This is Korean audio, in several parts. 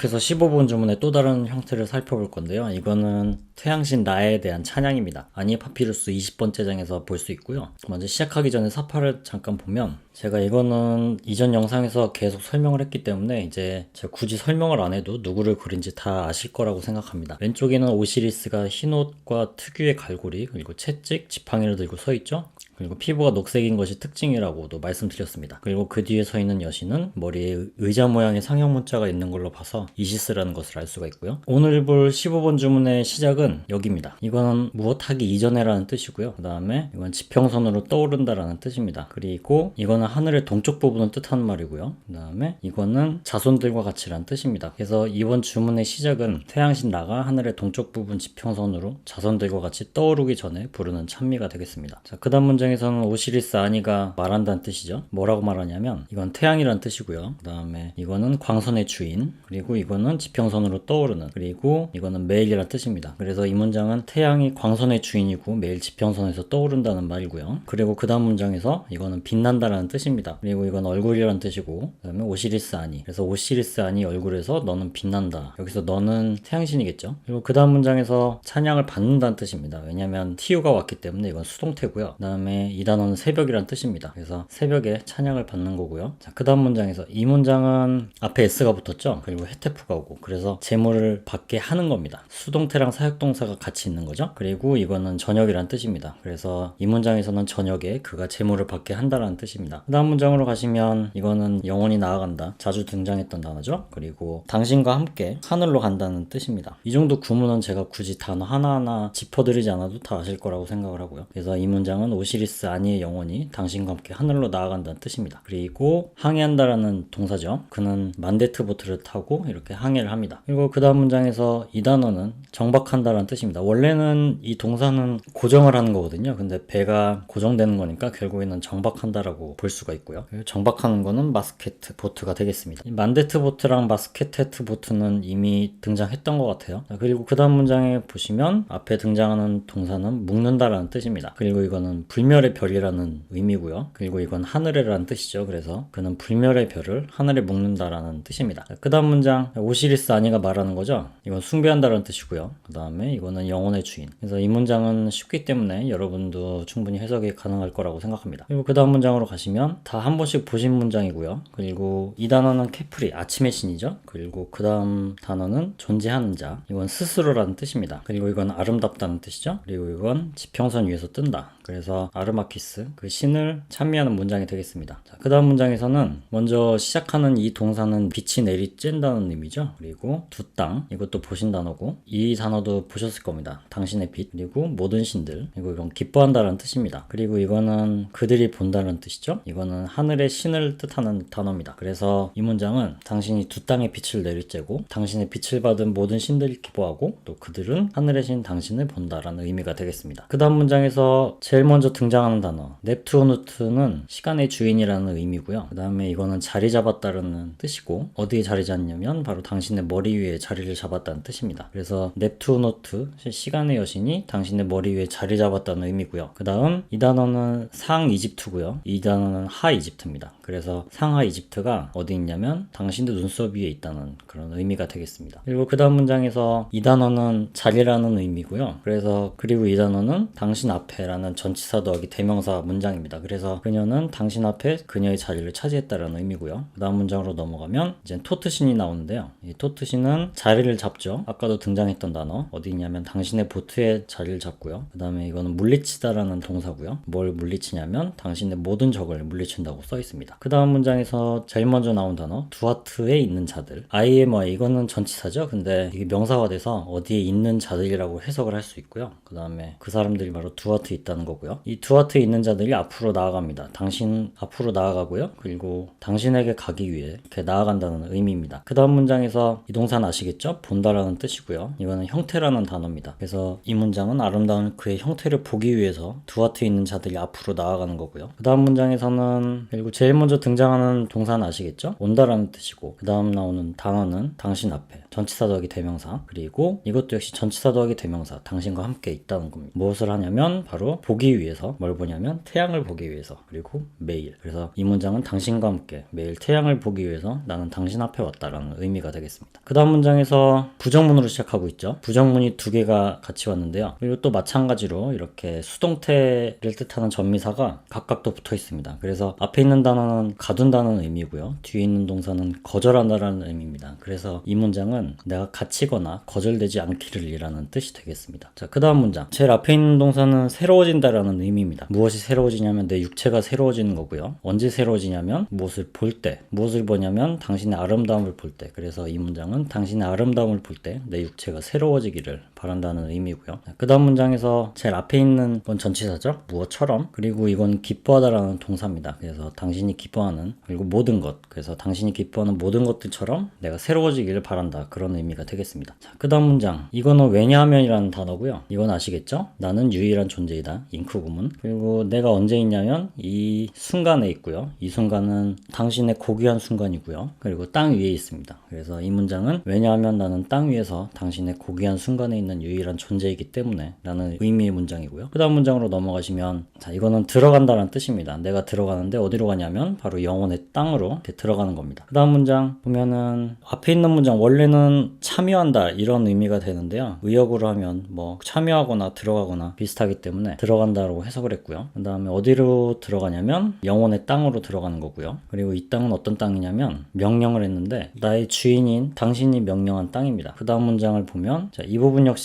계속해서 15번 주문의 또 다른 형태를 살펴볼 건데요. 이거는 태양신 나에 대한 찬양입니다. 아니 파피루스 20번째 장에서 볼 수 있고요. 먼저 시작하기 전에 사파를 잠깐 보면 제가 이거는 이전 영상에서 계속 설명을 했기 때문에 이제 제가 굳이 설명을 안 해도 누구를 그린지 다 아실 거라고 생각합니다. 왼쪽에는 오시리스가 흰 옷과 특유의 갈고리 그리고 채찍, 지팡이를 들고 서 있죠. 그리고 피부가 녹색인 것이 특징이라고도 말씀드렸습니다. 그리고 그 뒤에 서 있는 여신은 머리에 의자 모양의 상형 문자가 있는 걸로 봐서 이시스라는 것을 알 수가 있고요. 오늘 볼 15번 주문의 시작은 여기입니다. 이거는 무엇하기 이전에라는 뜻이고요. 그 다음에 이건 지평선으로 떠오른다라는 뜻입니다. 그리고 이거는 하늘의 동쪽 부분을 뜻하는 말이고요. 그 다음에 이거는 자손들과 같이라는 뜻입니다. 그래서 이번 주문의 시작은 태양신 나가 하늘의 동쪽 부분 지평선으로 자손들과 같이 떠오르기 전에 부르는 찬미가 되겠습니다. 자, 그 다음 문장 에서는 오시리스 아니가 말한다는 뜻이죠. 뭐라고 말하냐면 이건 태양이라는 뜻이고요. 그 다음에 이거는 광선의 주인, 그리고 이거는 지평선으로 떠오르는, 그리고 이거는 매일이라는 뜻입니다. 그래서 이 문장은 태양이 광선의 주인이고 매일 지평선에서 떠오른다는 말이고요. 그리고 그 다음 문장에서 이거는 빛난다라는 뜻입니다. 그리고 이건 얼굴이라는 뜻이고, 그 다음에 오시리스 아니. 그래서 오시리스 아니 얼굴에서 너는 빛난다. 여기서 너는 태양신이겠죠. 그리고 그 다음 문장에서 찬양을 받는다는 뜻입니다. 왜냐면 티유가 왔기 때문에 이건 수동태고요. 그 다음에 이 단어는 새벽이라는 뜻입니다. 그래서 새벽에 찬양을 받는 거고요. 자, 그 다음 문장에서 이 문장은 앞에 s가 붙었죠. 그리고 헤테프가 오고 그래서 재물을 받게 하는 겁니다. 수동태랑 사역동사가 같이 있는 거죠. 그리고 이거는 저녁이란 뜻입니다. 그래서 이 문장에서는 저녁에 그가 재물을 받게 한다라는 뜻입니다. 그 다음 문장으로 가시면 이거는 영원히 나아간다. 자주 등장했던 단어죠. 그리고 당신과 함께 하늘로 간다는 뜻입니다. 이 정도 구문은 제가 굳이 단어 하나하나 짚어드리지 않아도 다 아실 거라고 생각을 하고요. 그래서 이 문장은 오시리스 아니의 영혼이 당신과 함께 하늘로 나아간다는 뜻입니다. 그리고 항해한다라는 동사죠. 그는 만데트 보트를 타고 이렇게 항해를 합니다. 그리고 그 다음 문장에서 이 단어는 정박한다라는 뜻입니다. 원래는 이 동사는 고정을 하는 거거든요. 근데 배가 고정되는 거니까 결국에는 정박한다라고 볼 수가 있고요. 정박하는 거는 마스케트 보트가 되겠습니다. 이 만데트 보트랑 마스케테트 보트는 이미 등장했던 것 같아요. 자, 그리고 그 다음 문장에 보시면 앞에 등장하는 동사는 묶는다라는 뜻입니다. 그리고 이거는 불 멸의 별이라는 의미고요. 그리고 이건 하늘에라는 뜻이죠. 그래서 그는 불멸의 별을 하늘에 묶는다라는 뜻입니다. 그 다음 문장 오시리스 아니가 말하는 거죠. 이건 숭배한다라는 뜻이고요. 그 다음에 이거는 영혼의 주인. 그래서 이 문장은 쉽기 때문에 여러분도 충분히 해석이 가능할 거라고 생각합니다. 그리고 그 다음 문장으로 가시면 다 한 번씩 보신 문장이고요. 그리고 이 단어는 케프리 아침의 신이죠. 그리고 그 다음 단어는 존재하는 자. 이건 스스로라는 뜻입니다. 그리고 이건 아름답다는 뜻이죠. 그리고 이건 지평선 위에서 뜬다. 그래서 아르마키스 그 신을 찬미하는 문장이 되겠습니다. 자, 그 다음 문장에서는 먼저 시작하는 이 동사는 빛이 내리쬐다는 의미죠. 그리고 두 땅 이것도 보신 단어고 이 단어도 보셨을 겁니다. 당신의 빛 그리고 모든 신들 그리고 이건 기뻐한다는 뜻입니다. 그리고 이거는 그들이 본다는 뜻이죠. 이거는 하늘의 신을 뜻하는 단어입니다. 그래서 이 문장은 당신이 두 땅의 빛을 내리쬐고 당신의 빛을 받은 모든 신들이 기뻐하고 또 그들은 하늘의 신 당신을 본다라는 의미가 되겠습니다. 그 다음 문장에서 제일 먼저 등 장하는 단어 넵투오누트는 시간의 주인이라는 의미고요. 그 다음에 이거는 자리 잡았다는 뜻이고 어디에 자리 잡냐면 바로 당신의 머리 위에 자리를 잡았다는 뜻입니다. 그래서 넵투오누트 시간의 여신이 당신의 머리 위에 자리 잡았다는 의미고요. 그 다음 이 단어는 상 이집트고요. 이 단어는 하 이집트입니다. 그래서 상하 이집트가 어디 있냐면 당신의 눈썹 위에 있다는 그런 의미가 되겠습니다. 그리고 그 다음 문장에서 이 단어는 자리라는 의미고요. 그래서 그리고 이 단어는 당신 앞에라는 전치사 더 하기 대명사 문장입니다. 그래서 그녀는 당신 앞에 그녀의 자리를 차지했다라는 의미고요. 그 다음 문장으로 넘어가면 이제 토트신이 나오는데요. 이 토트신은 자리를 잡죠. 아까도 등장했던 단어 어디 있냐면 당신의 보트에 자리를 잡고요. 그 다음에 이거는 물리치다라는 동사고요. 뭘 물리치냐면 당신의 모든 적을 물리친다고 써 있습니다. 그 다음 문장에서 제일 먼저 나온 단어 두아트에 있는 자들 IMY 이거는 전치사죠. 근데 이게 명사화돼서 어디에 있는 자들이라고 해석을 할 수 있고요. 그 다음에 그 사람들이 바로 두아트에 있다는 거고요. 이두 아트에 있는 자들이 앞으로 나아갑니다. 당신 앞으로 나아가고요. 그리고 당신에게 가기 위해 이렇게 나아간다는 의미입니다. 그 다음 문장에서 이 동사는 아시겠죠? 본다라는 뜻이고요. 이거는 형태라는 단어입니다. 그래서 이 문장은 아름다운 그의 형태를 보기 위해서 두아트에 있는 자들이 앞으로 나아가는 거고요. 그 다음 문장에서는 그리고 제일 먼저 등장하는 동사는 아시겠죠? 온다라는 뜻이고 그 다음 나오는 단어는 당신 앞에 전치사 더하기 대명사 그리고 이것도 역시 전치사 더하기 대명사 당신과 함께 있다는 겁니다. 무엇을 하냐면 바로 보기 위해서 뭘 보냐면 태양을 보기 위해서 그리고 매일 그래서 이 문장은 당신과 함께 매일 태양을 보기 위해서 나는 당신 앞에 왔다라는 의미가 되겠습니다. 그 다음 문장에서 부정문으로 시작하고 있죠. 부정문이 두 개가 같이 왔는데요. 그리고 또 마찬가지로 이렇게 수동태를 뜻하는 전미사가 각각 또 붙어 있습니다. 그래서 앞에 있는 단어는 가둔다는 의미고요. 뒤에 있는 동사는 거절한다라는 의미입니다. 그래서 이 문장은 내가 갇히거나 거절되지 않기를 이라는 뜻이 되겠습니다. 자, 그 다음 문장. 제일 앞에 있는 동사는 새로워진다라는 의미입니다. 무엇이 새로워지냐면 내 육체가 새로워지는 거고요. 언제 새로워지냐면 무엇을 볼 때. 무엇을 보냐면 당신의 아름다움을 볼 때. 그래서 이 문장은 당신의 아름다움을 볼 때 내 육체가 새로워지기를 바란다는 의미고요. 그 다음 문장에서 제일 앞에 있는 건 전치사죠. 무엇처럼. 그리고 이건 기뻐하다라는 동사입니다. 그래서 당신이 기뻐하는 그리고 모든 것. 그래서 당신이 기뻐하는 모든 것들처럼 내가 새로워지기를 바란다. 그런 의미가 되겠습니다. 자, 그 다음 문장. 이거는 왜냐하면이라는 단어고요. 이건 아시겠죠? 나는 유일한 존재이다. 잉크 구문. 그리고 내가 언제 있냐면 이 순간에 있고요. 이 순간은 당신의 고귀한 순간이고요. 그리고 땅 위에 있습니다. 그래서 이 문장은 왜냐하면 나는 땅 위에서 당신의 고귀한 순간에 있는 유일한 존재이기 때문에 라는 의미의 문장이고요. 그 다음 문장으로 넘어가시면 자 이거는 들어간다는 뜻입니다. 내가 들어가는데 어디로 가냐면 바로 영혼의 땅으로 들어가는 겁니다. 그 다음 문장 보면은 앞에 있는 문장 원래는 참여한다 이런 의미가 되는데요. 의역으로 하면 뭐 참여하거나 들어가거나 비슷하기 때문에 들어간다라고 해석을 했고요. 그 다음에 어디로 들어가냐면 영혼의 땅으로 들어가는 거고요. 그리고 이 땅은 어떤 땅이냐면 명령을 했는데 나의 주인인 당신이 명령한 땅입니다. 그 다음 문장을 보면 자, 이 부분 역시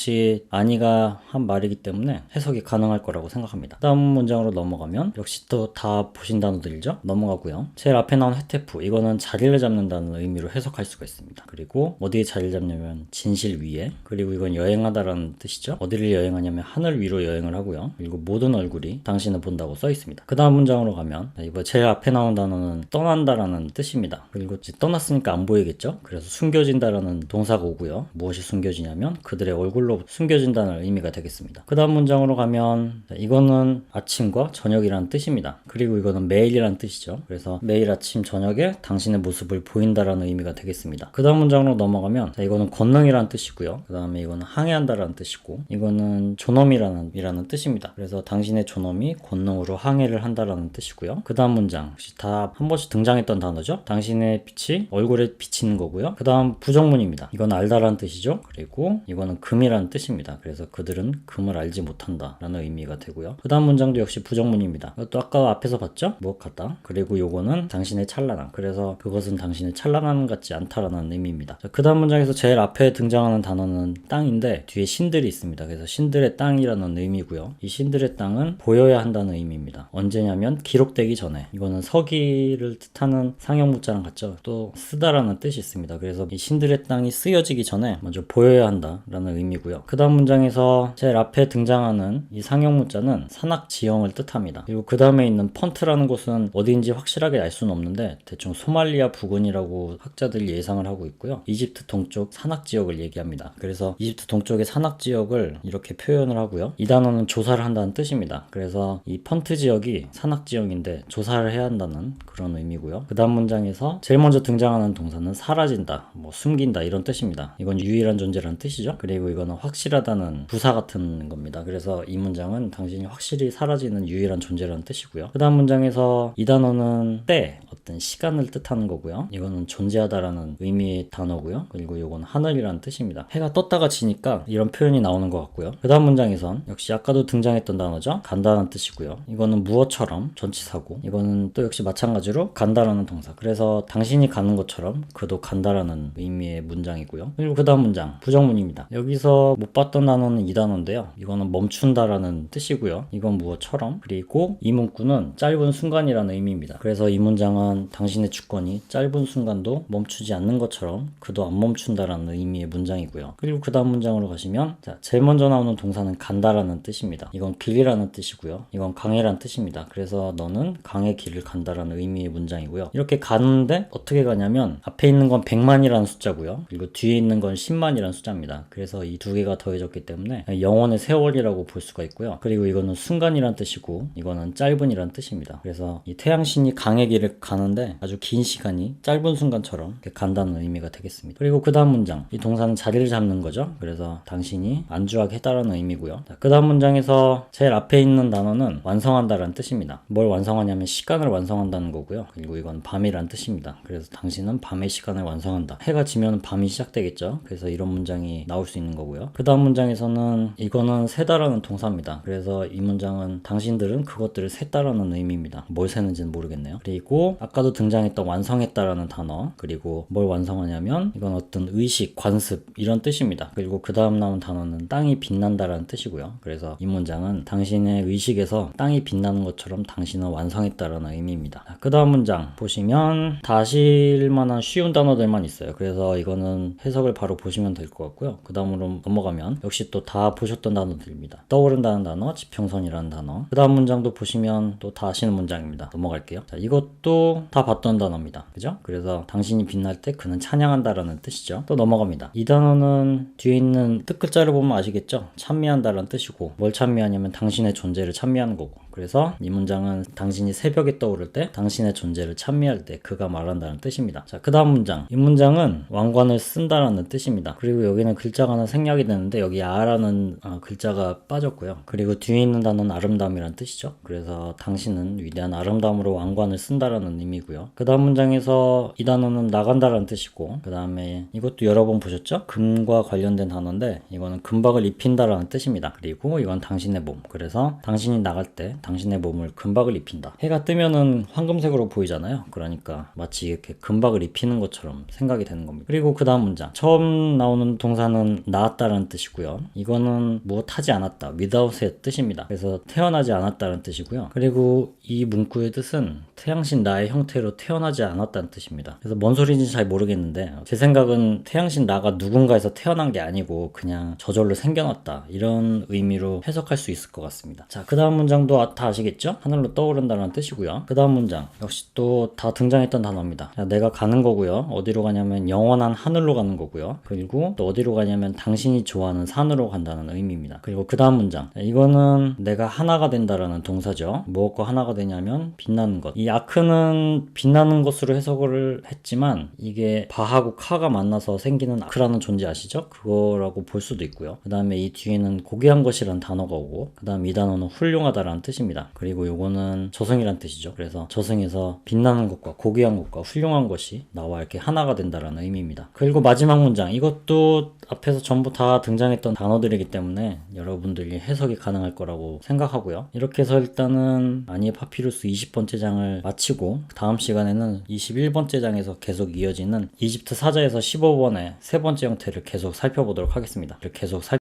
아니가 한 말이기 때문에 해석이 가능할 거라고 생각합니다. 다음 문장으로 넘어가면 역시 또 다 보신 단어들이죠. 넘어가고요. 제일 앞에 나온 헤테프 이거는 자리를 잡는다는 의미로 해석할 수가 있습니다. 그리고 어디에 자리를 잡냐면 진실 위에 그리고 이건 여행하다라는 뜻이죠. 어디를 여행하냐면 하늘 위로 여행을 하고요. 그리고 모든 얼굴이 당신을 본다고 써 있습니다. 그 다음 문장으로 가면 이거 제일 앞에 나온 단어는 떠난다라는 뜻입니다. 그리고 떠났으니까 안 보이겠죠. 그래서 숨겨진다라는 동사가 오고요. 무엇이 숨겨지냐면 그들의 얼굴 로 숨겨진다는 의미가 되겠습니다. 그 다음 문장으로 가면 이거는 아침과 저녁이라는 뜻입니다. 그리고 이거는 매일이라는 뜻이죠. 그래서 매일 아침 저녁에 당신의 모습을 보인다라는 의미가 되겠습니다. 그 다음 문장으로 넘어가면 자, 이거는 권능이라는 뜻이고요. 그 다음에 이거는 항해한다라는 뜻이고 이거는 존엄이라는 이라는 뜻입니다. 그래서 당신의 존엄이 권능으로 항해를 한다라는 뜻이고요. 그 다음 문장 역시 다 한 번씩 등장했던 단어죠. 당신의 빛이 얼굴에 비치는 거고요. 그 다음 부정문입니다. 이건 알다라는 뜻이죠. 그리고 이거는 금이라는 뜻입니다. 그래서 그들은 금을 알지 못한다 라는 의미가 되고요. 그 다음 문장도 역시 부정문입니다. 이것도 아까 앞에서 봤죠? 무엇 같다. 그리고 요거는 당신의 찬란함. 그래서 그것은 당신의 찬란함 같지 않다라는 의미입니다. 그 다음 문장에서 제일 앞에 등장하는 단어는 땅인데 뒤에 신들이 있습니다. 그래서 신들의 땅이라는 의미고요. 이 신들의 땅은 보여야 한다는 의미입니다. 언제냐면 기록되기 전에 이거는 서기를 뜻하는 상형 문자랑 같죠. 또 쓰다라는 뜻이 있습니다. 그래서 이 신들의 땅이 쓰여지기 전에 먼저 보여야 한다라는 의미고 요. 그 다음 문장에서 제일 앞에 등장하는 이 상형 문자는 산악 지형을 뜻합니다. 그리고 그 다음에 있는 펀트라는 곳은 어디인지 확실하게 알 수는 없는데 대충 소말리아 부근이라고 학자들이 예상을 하고 있고요. 이집트 동쪽 산악 지역을 얘기합니다. 그래서 이집트 동쪽의 산악 지역을 이렇게 표현을 하고요. 이 단어는 조사를 한다는 뜻입니다. 그래서 이 펀트 지역이 산악 지역인데 조사를 해야 한다는 그런 의미고요. 그 다음 문장에서 제일 먼저 등장하는 동사는 사라진다, 뭐 숨긴다 이런 뜻입니다. 이건 유일한 존재라는 뜻이죠. 그리고 이 거는 확실하다는 부사 같은 겁니다. 그래서 이 문장은 당신이 확실히 사라지는 유일한 존재라는 뜻이고요. 그 다음 문장에서 이 단어는 때, 어떤 시간을 뜻하는 거고요. 이거는 존재하다라는 의미의 단어고요. 그리고 이건 하늘이라는 뜻입니다. 해가 떴다가 지니까 이런 표현이 나오는 것 같고요. 그 다음 문장에선 역시 아까도 등장했던 단어죠. 간다는 뜻이고요. 이거는 무엇처럼 전치사고 이거는 또 역시 마찬가지로 간다라는 동사. 그래서 당신이 가는 것처럼 그도 간다라는 의미의 문장이고요. 그리고 그 다음 문장 부정문입니다. 여기서 못 봤던 단어는 이 단어인데요. 이거는 멈춘다라는 뜻이고요. 이건 무엇처럼 그리고 이 문구는 짧은 순간이라는 의미입니다. 그래서 이 문장은 당신의 주권이 짧은 순간도 멈추지 않는 것처럼 그도 안 멈춘다라는 의미의 문장이고요. 그리고 그 다음 문장으로 가시면 자, 제일 먼저 나오는 동사는 간다라는 뜻입니다. 이건 길이라는 뜻이고요. 이건 강해라는 뜻입니다. 그래서 너는 강의 길을 간다라는 의미의 문장이고요. 이렇게 가는데 어떻게 가냐면 앞에 있는 건 100만이라는 숫자고요. 그리고 뒤에 있는 건 10만이라는 숫자입니다. 그래서 이두 개가 더해졌기 때문에 영원의 세월이라고 볼 수가 있고요. 그리고 이거는 순간이란 뜻이고 이거는 짧은이란 뜻입니다. 그래서 이 태양신이 강의 길을 가는데 아주 긴 시간이 짧은 순간처럼 간다는 의미가 되겠습니다. 그리고 그 다음 문장 이 동사는 자리를 잡는 거죠. 그래서 당신이 안주하게 했다라는 의미고요. 그 다음 문장에서 제일 앞에 있는 단어는 완성한다라는 뜻입니다. 뭘 완성하냐면 시간을 완성한다는 거고요. 그리고 이건 밤이란 뜻입니다. 그래서 당신은 밤의 시간을 완성한다. 해가 지면 밤이 시작되겠죠. 그래서 이런 문장이 나올 수 있는 거고요. 그 다음 문장에서는 이거는 세다라는 동사입니다. 그래서 이 문장은 당신들은 그것들을 셌다라는 의미입니다. 뭘 세는지는 모르겠네요. 그리고 아까도 등장했던 완성했다라는 단어 그리고 뭘 완성하냐면 이건 어떤 의식, 관습 이런 뜻입니다. 그리고 그 다음 나온 단어는 땅이 빛난다라는 뜻이고요. 그래서 이 문장은 당신의 의식에서 땅이 빛나는 것처럼 당신은 완성했다라는 의미입니다. 그 다음 문장 보시면 다실 만한 쉬운 단어들만 있어요. 그래서 이거는 해석을 바로 보시면 될 것 같고요. 그 다음으로 넘어가면 역시 또 다 보셨던 단어들입니다. 떠오른다는 단어, 지평선이라는 단어. 그 다음 문장도 보시면 또 다 아시는 문장입니다. 넘어갈게요. 자, 이것도 다 봤던 단어입니다. 그죠? 그래서 당신이 빛날 때 그는 찬양한다라는 뜻이죠. 또 넘어갑니다. 이 단어는 뒤에 있는 뜻 글자를 보면 아시겠죠? 찬미한다라는 뜻이고 뭘 찬미하냐면 당신의 존재를 찬미하는 거고 그래서 이 문장은 당신이 새벽에 떠오를 때 당신의 존재를 찬미할 때 그가 말한다는 뜻입니다. 자, 그 다음 문장. 이 문장은 왕관을 쓴다라는 뜻입니다. 그리고 여기는 글자가 하나 생략이 되는데 여기 아라는 아, 글자가 빠졌고요. 그리고 뒤에 있는 단어는 아름다움이라는 뜻이죠. 그래서 당신은 위대한 아름다움으로 왕관을 쓴다라는 의미고요. 그 다음 문장에서 이 단어는 나간다라는 뜻이고 그 다음에 이것도 여러 번 보셨죠? 금과 관련된 단어인데 이거는 금박을 입힌다라는 뜻입니다. 그리고 이건 당신의 몸. 그래서 당신이 나갈 때 당신의 몸을 금박을 입힌다. 해가 뜨면은 황금색으로 보이잖아요. 그러니까 마치 이렇게 금박을 입히는 것처럼 생각이 되는 겁니다. 그리고 그 다음 문장. 처음 나오는 동사는 나았다라는 뜻이고요. 이거는 무엇 하지 않았다. without의 뜻입니다. 그래서 태어나지 않았다는 뜻이고요. 그리고 이 문구의 뜻은 태양신 나의 형태로 태어나지 않았다는 뜻입니다. 그래서 뭔 소리인지 잘 모르겠는데 제 생각은 태양신 나가 누군가에서 태어난 게 아니고 그냥 저절로 생겨났다. 이런 의미로 해석할 수 있을 것 같습니다. 자, 그 다음 문장도 아- 다 아시겠죠? 하늘로 떠오른다는 뜻이고요. 그 다음 문장 역시 또 다 등장했던 단어입니다. 자, 내가 가는 거고요. 어디로 가냐면 영원한 하늘로 가는 거고요. 그리고 또 어디로 가냐면 당신이 좋아하는 산으로 간다는 의미입니다. 그리고 그 다음 문장 자, 이거는 내가 하나가 된다라는 동사죠. 무엇과 하나가 되냐면 빛나는 것. 이 아크는 빛나는 것으로 해석을 했지만 이게 바하고 카가 만나서 생기는 아크라는 존재 아시죠? 그거라고 볼 수도 있고요. 그 다음에 이 뒤에는 고귀한 것이라는 단어가 오고 그 다음 이 단어는 훌륭하다라는 뜻입니다. 그리고 요거는 저승이란 뜻이죠. 그래서 저승에서 빛나는 것과 고귀한 것과 훌륭한 것이 나와 이렇게 하나가 된다라는 의미입니다. 그리고 마지막 문장 이것도 앞에서 전부 다 등장했던 단어들이기 때문에 여러분들이 해석이 가능할 거라고 생각하고요. 이렇게 해서 일단은 아니의 파피루스 20번째 장을 마치고 다음 시간에는 21번째 장에서 계속 이어지는 이집트 사자에서 15번의 세 번째 형태를 계속 살펴보도록 하겠습니다. 계속 살